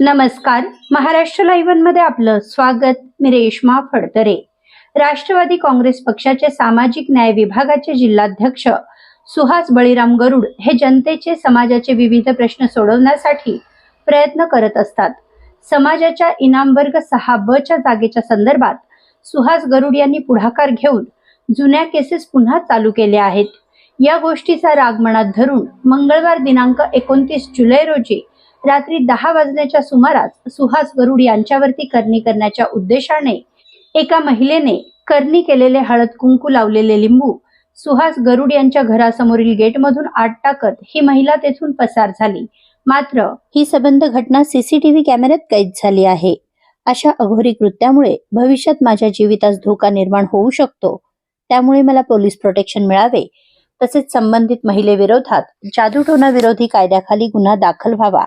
नमस्कार. महाराष्ट्र लाईव्हमध्ये आपलं स्वागत. मी रेश्मा फडतरे. राष्ट्रवादी काँग्रेस पक्षाचे सामाजिक न्याय विभागाचे जिल्हाध्यक्ष सुहास बळीराम गरुड हे जनतेचे समाजाचे विविध प्रश्न सोडवण्यासाठी प्रयत्न करत असतात. समाजाच्या इनाम वर्ग सहा ब च्या जागेच्या संदर्भात सुहास गरुड यांनी पुढाकार घेऊन जुन्या केसेस पुन्हा चालू केल्या आहेत. या गोष्टीचा राग मनात धरून मंगळवार दिनांक एकोणतीस जुलै रोजी रात्री दहा वाजण्याच्या सुमारास सुहास गरुड यांच्यावरती करणी करण्याच्या उद्देशाने एका महिलेने करणी केलेले हळद कुंकू लावलेले लिंबू सुहास गरुड यांच्या घरासमोरील गेटमधून आत टाकत ही महिला तेथून पसार झाली. मात्र ही संबंध घटना सीसीटीव्ही कॅमेऱ्यात कैद झाली आहे. अशा अघोरी कृत्यामुळे भविष्यात माझ्या जीवितास धोका निर्माण होऊ शकतो. त्यामुळे मला पोलीस प्रोटेक्शन मिळावे. तसेच संबंधित महिलेविरोधात जादूटोना विरोधी कायद्याखाली गुन्हा दाखल व्हावा.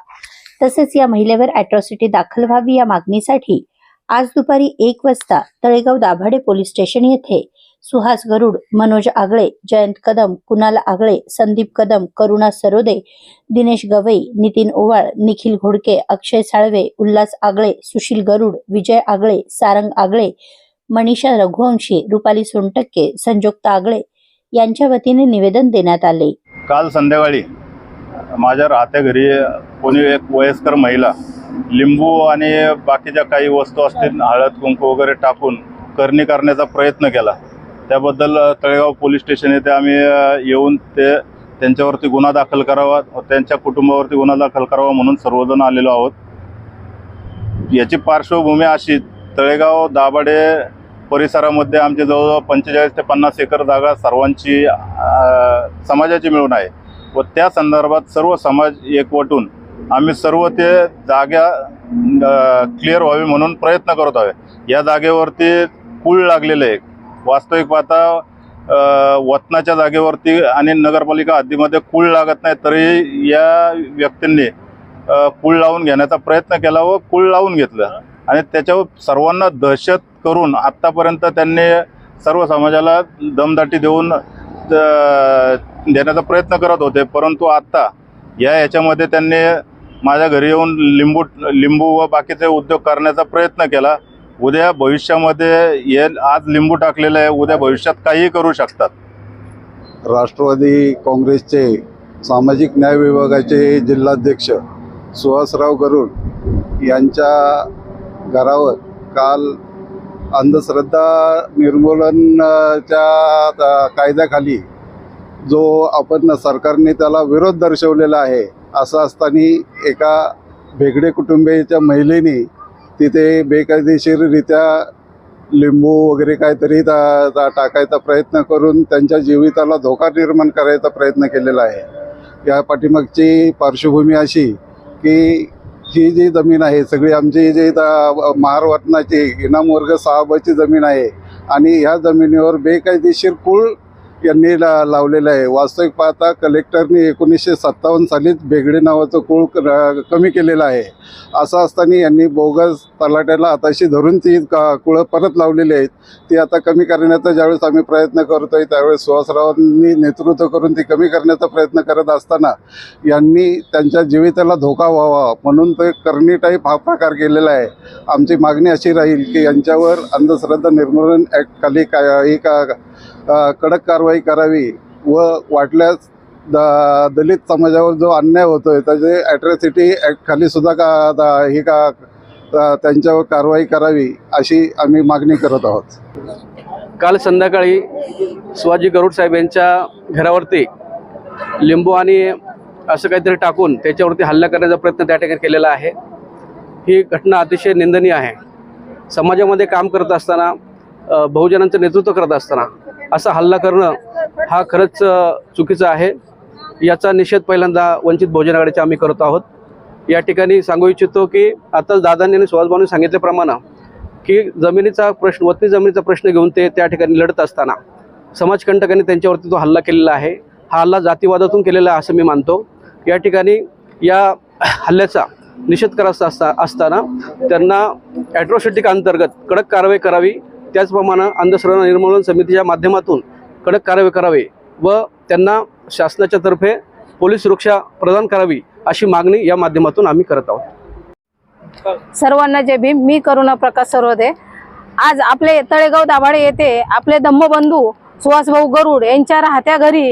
तसेच या महिलेवर अॅट्रॉसिटी दाखल व्हावी या मागणीसाठी आज दुपारी एक वाजता तळेगाव दाभाडे पोलीस स्टेशन येथे सुहास गरुड मनोज आगळे जयंत कदम कुणाल आगळे संदीप कदम करुणा सरोदे दिनेश गवई नितीन ओवाळ निखिल घोडके अक्षय साळवे उल्हास आगळे सुशील गरुड विजय आगळे सारंग आगळे मनीषा रघुवंशी रुपाली सोनटक्के संजोक्ता आगळे यांच्या वतीने निवेदन देण्यात आले. काल संध्याकाळी माझ्या राहत्या घरी कोणी एक वयस्कर महिला लिंबू आणि बाकीच्या काही वस्तू असतील हळद कुंकू वगैरे टाकून करणी करण्याचा प्रयत्न केला. त्याबद्दल तळेगाव पोलीस स्टेशन येथे आम्ही येऊन ते त्यांच्यावरती गुन्हा दाखल करावा व त्यांच्या कुटुंबावरती गुन्हा दाखल करावा म्हणून सर्वजण आलेलो आहोत. याची पार्श्वभूमी अशी तळेगाव दाभाडे परिसरामध्ये आमचे जवळजवळ पंचेचाळीस ते पन्नास एकर जागा सर्वांची समाजाची मिळून आहे. व त्या संदर्भात सर्व समाज एकवटून आम्ही सर्व ते जागा क्लिअर व्हावी म्हणून प्रयत्न करत आहे या जागेवरती कूळ लागलेले आहे वास्तविक पाहता वतनाच्या जागेवरती आणि नगरपालिका हद्दीमध्ये कूळ लागत नाही तरी या व्यक्तींनी कूळ लावून घेण्याचा प्रयत्न केला व कूळ लावून घेतलं. आणि त्याच्यावर सर्वांना दहशत करून आत्तापर्यंत त्यांनी सर्व समाजाला दमदाटी देऊन देण्याचा प्रयत्न करत होते. परंतु आत्ता या याच्यामध्ये त्यांनी माझ्या घरी येऊन लिंबू लिंबू व बाकीचे उद्योग करण्याचा प्रयत्न केला. उद्या भविष्यामध्ये हे आज लिंबू टाकलेलं आहे. उद्या भविष्यात काहीही करू शकतात. राष्ट्रवादी काँग्रेसचे सामाजिक न्याय विभागाचे जिल्हाध्यक्ष सुहासराव गरुड यांच्या घरावर काल अंधश्रद्धा निर्मूलनच्या कायद्याखाली जो आपण सरकारने त्याला विरोध दर्शवलेला आहे असं असताना एका भेगडे कुटुंबियाच्या महिलेने तिथे बेकायदेशीररित्या लिंबू वगैरे काहीतरी ता- टाकायचा प्रयत्न करून त्यांच्या जीविताला धोका निर्माण करायचा प्रयत्न केलेला आहे. या पाठीमागची पार्श्वभूमी अशी की ही जी जमीन आहे सगळी आमची जी ता- महारवतनाची इनाम वर्ग साहेबाची जमीन आहे आणि ह्या जमिनीवर बेकायदेशीर कुळ यांनी ला लावलेलं आहे. वास्तविक पाहता कलेक्टरनी एकोणीसशे सत्तावन्न सालीच बेगडे नावाचं कुळ क- कमी केलेलं आहे. असं असताना यांनी बोगस तलाट्याला हाताशी धरून ती का कुळं परत लावलेली आहेत. ती आता कमी करण्याचा ज्यावेळेस आम्ही प्रयत्न करतो आहे त्यावेळेस सुहासरावांनी नेतृत्व करून ती कमी करण्याचा प्रयत्न करत असताना यांनी त्यांच्या जीविताला धोका व्हावा म्हणून ते करणी टाईप हा प्रकार केलेला आहे. आमची मागणी अशी राहील की यांच्यावर अंधश्रद्धा निर्मूलन ॲक्ट खाली काय का कडक कारवाई करावी व वाटल्यास द दलित समाजावर जो अन्याय होतोय त्याचे ॲट्रॉसिटी ॲक्ट खाली सुद्धा का दा- ही का त्यांच्यावर कारवाई करावी अशी आम्ही मागणी करत आहोत. काल संध्याकाळी शिवाजी गरुड साहेब यांच्या घरावरती लिंबू आणि असं काहीतरी टाकून त्याच्यावरती हल्ला करण्याचा प्रयत्न त्या ठिकाणी केलेला आहे. ही घटना अतिशय निंदनीय आहे. समाजामध्ये काम करत असताना बहुजनांचं नेतृत्व करत असताना असा हल्ला करणं हा खरंच चुकीचं आहे. याचा निषेध पहिल्यांदा वंचित बहुजन आघाडीचा आम्ही करत आहोत. या ठिकाणी सांगू इच्छितो की आता दादांनी आणि सुहासभाऊंनी सांगितल्याप्रमाणे की जमिनीचा प्रश्न वतनी जमिनीचा प्रश्न घेऊन ते त्या ठिकाणी लढत असताना समाजकंटकांनी त्यांच्यावरती तो हल्ला केलेला आहे. हा हल्ला जातीवादातून केलेला आहे असं मी मानतो. या ठिकाणी या हल्ल्याचा निषेध करायचा असता असताना त्यांना ॲट्रॉसिटिक अंतर्गत कडक कारवाई करावी त्याचप्रमाणे अंधश्रद्धा निर्मूलन समितीच्या माध्यमातून कडक कारवाई करावी व त्यांना शासनाच्या तर्फे पोलीस सुरक्षा प्रदान करावी अशी मागणी या माध्यमातून आम्ही करत आहोत. सर्वांना जय भीम. मी करुणा प्रकाश सरोदे आज आपले तळेगाव दाभाडे येथे आपले धम्मबंधू सुहासभाऊ गरुड यांच्या राहत्या घरी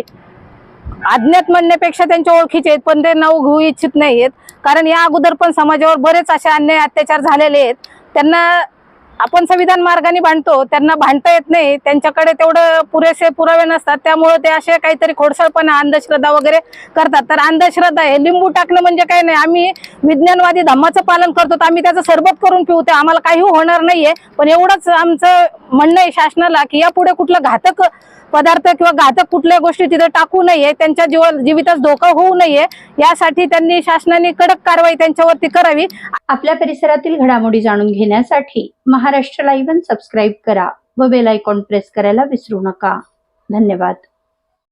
अज्ञात म्हणण्यापेक्षा त्यांच्या ओळखीचे आहेत पण ते नाव घेऊ इच्छित नाहीयेत. कारण या अगोदर पण समाजावर बरेच असे अन्याय अत्याचार झालेले आहेत. त्यांना आपण संविधान मार्गाने भांडतो त्यांना भांडता येत नाही त्यांच्याकडे तेवढं पुरेसे पुरावे नसतात त्यामुळे ते असे काहीतरी खोडसाळपणा अंधश्रद्धा वगैरे करतात. तर अंधश्रद्धा हे लिंबू टाकणं म्हणजे काही नाही आम्ही विज्ञानवादी धम्माचं पालन करतो तर आम्ही त्याचं सरबत करून पिऊ ते आम्हाला काही होणार नाहीये. पण एवढंच आमचं म्हणणं आहे शासनाला की यापुढे कुठलं घातक पदार्थ किंवा घातक कुठल्या गोष्टी तिथे टाकू नये त्यांच्या जीव जीवितच धोका होऊ नये यासाठी त्यांनी शासनाने कडक कारवाई त्यांच्यावरती करावी. आपल्या परिसरातील घडामोडी जाणून घेण्यासाठी महाराष्ट्र लाईव्ह सबस्क्राईब करा व बेल आयकॉन प्रेस करायला विसरू नका. धन्यवाद.